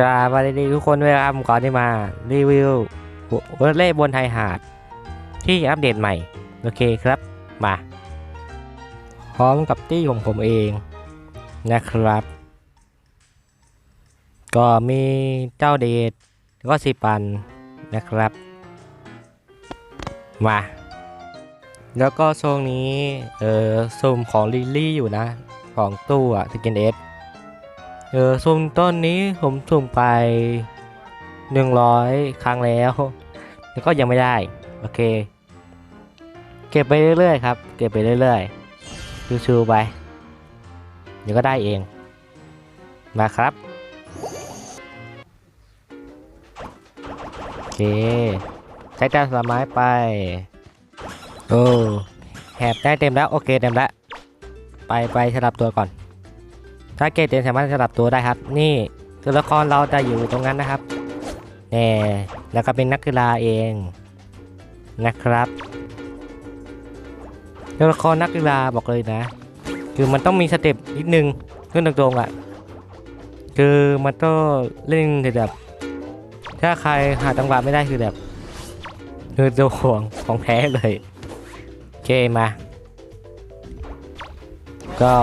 กราบสวัสดีทุกคนด้วยครับก่อนที่มารีวิววอลเล่บนไทยหาด ที่อัปเดตใหม่ โอเคครับมา พร้อมกับตี้ของผมเองนะครับ ก็มีเจ้าเดทแล้วก็สิปันนะครับ มา แล้วก็ช่วงนี้ เออซุ่มของลิลลี่อยู่นะ ของตู้อะสกินเอส เออซุ่มต้นนี้ผมสุ่มไปหนึ่งร้อยครั้งแล้วแล้วก็ยังไม่ได้ โอเค เก็บไปเรื่อยๆครับ เก็บไปเรื่อยๆชิวๆไป เดี๋ยวก็ได้เอง มาครับ โอเค ใช้การสไม้ไป โอ้แหบได้เต็มแล้ว โอเคเต็มแล้ว ไปไปสลับตัวก่อน ถ้าเกตเต็มสามารถสลับตัวได้ครับ นี่ตัวละครเราจะอยู่ตรงนั้นนะครับแน่แล้วก็เป็นนักกีฬาเองนะครับตัวละครนักกีฬาบอกเลยนะ คือมันต้องมีสเต็ปนิดนึงขึ้นตรงๆอะคือมันต้องเล่นแบบถ้าใครหาจังหวะไม่ได้คือแบบคือตัวห่วงของแพ้เลยโอเคมา ก็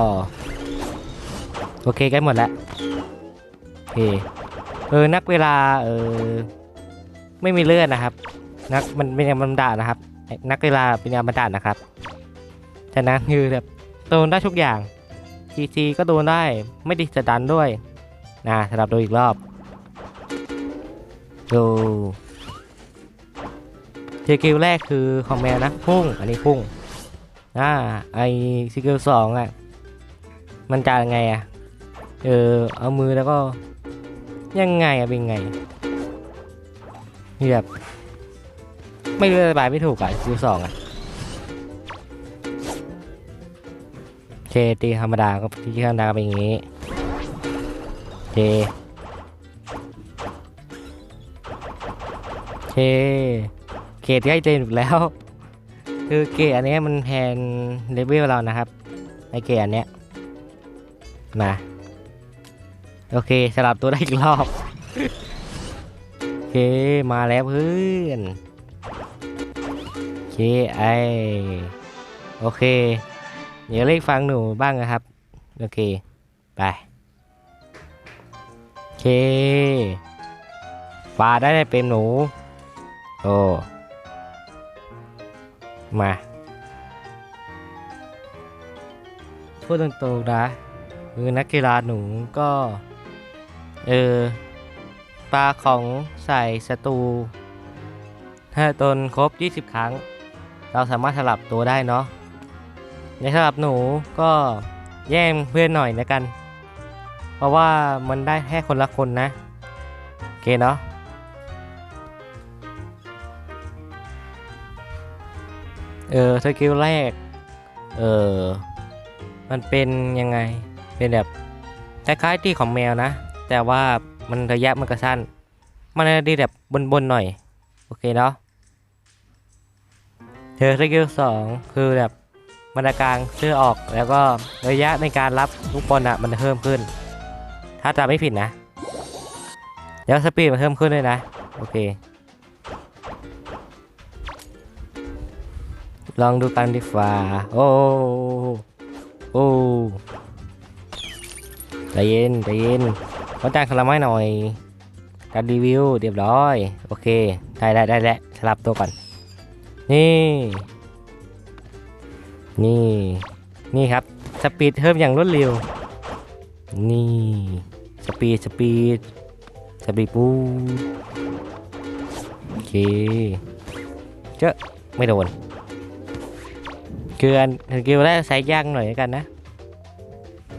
โอเคใกล้หมดแล้วโอเคเออนักเวลาเออไม่มีเลือดนะครับ นักมันเป็นยามันดานะครับ นักเวลาเป็นยามันดานะครับฉะนั้นคือแบบโดนได้ทุกอย่าง GG ก็โดนได้ไม่ดิสดันด้วยนะสำหรับดูอีกรอบดูสกิลแรกคือของแมวนะพุ่งอันนี้พุ่งอ่าไอสกิลสองอะมันจะยังไงอะ เออเอามือแล้วก็ยังไงอะเป็นไงนี่แบบไม่รู้จะอธิบายไม่ถูกอะคิวสองอะเคตีธรรมดาก็ตีธรรมดาเป็นอย่างนี้เคเคเกรดใกล้เต็มอีกแล้ว คือเกรดอันเนี้ยมันแทนเลเวลเรานะครับไอเกรดอันเนี้ยมา โอเคสลับตัวได้อีกรอบ โอเคมาแล้วเพื่อนโอเคไอโอเค เดี๋ยวเรียกฟังหนูบ้างนะครับ โอเค ไปโอเคปลาได้ได้เป็นหนู โอ้มาพูดตรงๆนะคือนักกีฬาหนูก็ เออปลาของใส่ศัตรูถ้าตนครบ 20 ครั้ง เราสามารถสลับตัวได้เนาะในสลับหนูก็แย่งเพื่อนหน่อยนะกัน เพราะว่ามันได้แค่คนละคนนะ โอเคเนาะเออสกิลแรก เออ มันเป็นยังไง เป็นแบบคล้ายๆที่ของแมวนะ แต่ว่ามันระยะมันก็สั้น มันดีแบบบนๆหน่อย โอเคเนาะเธอสกิลสองคือแบบมันกลางเสื้อออกแล้วก็ระยะในการรับลูกบอลอะมันเพิ่มขึ้น ถ้าจำไม่ผิดนะ แล้วสปีดมันเพิ่มขึ้นด้วยนะ โอเค ลองดูกันดีฟ้าโอ้โอ้ใจเย็นใจเย็น ขอจ้างคาราไม่หน่อยการรีวิวเรียบร้อย โอเค ได้ได้ได้แล้วสลับตัวก่อน นี่ นี่ นี่ครับ สปีดเพิ่มอย่างรวดเร็ว นี่ สปีด สปีด สปีดปูโอเค เจ้าไม่โดนคืออันสกิลแรกใช้ยากหน่อยกันนะ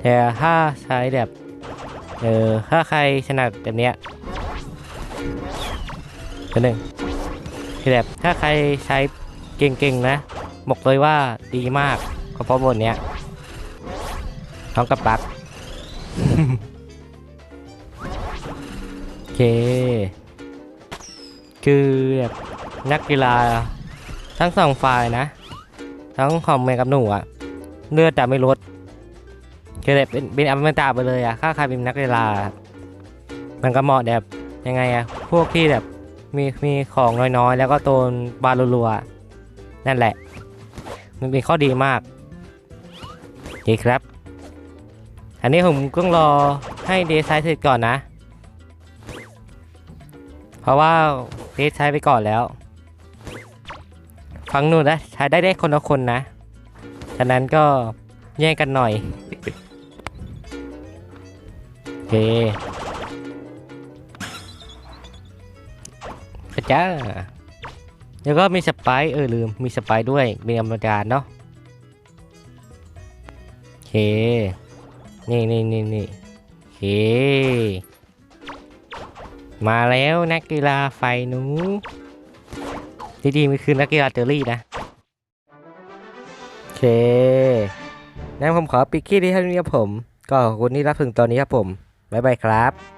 แต่ถ้าใช้แบบ เออ ถ้าใครถนัดแบบเนี้ยก็หนึ่งคือแบบถ้าใครใช้เก่งๆนะบอกเลยว่าดีมากก็เพราะบนเนี้ยพร้อมกับปักโอเค คือแบบนักกีฬาทั้งสองฝ่ายนะ ทั้งของแมงกับหนูอะเลือดจะไม่ลด คือแบบเป็นเป็นอมตะไปเลยอะถ้าใครเป็นนักกีฬา มันก็เหมาะแบบยังไงอะพวกที่แบบมีมีของน้อยๆ แล้วก็โดนบาลัวๆนั่นแหละ มันเป็นข้อดีมากโอเคครับ อันนี้ผมต้องรอให้เดซไซส์เสร็จก่อนนะ เพราะว่าเดซใช้ไปก่อนแล้วฟังนู่นนะใช้ได้ได้คนละคนนะฉะนั้นก็แย่งกันหน่อย เคพระเจ้าแล้วก็มีสไปเออลืมมีสไปด้วยมีอมตารเนาะโอเค นี่นี่นี่นี่โอเค มาแล้วนักกีฬาไฟหนูที่ดีมันคือนักกีฬาเจอรี่นะโอเคงั้นผมขอปิดคลิปที่เท่านี้ครับผม ก็ขอบคุณที่รับถึงตอนนี้ครับผม บ๊ายบายครับ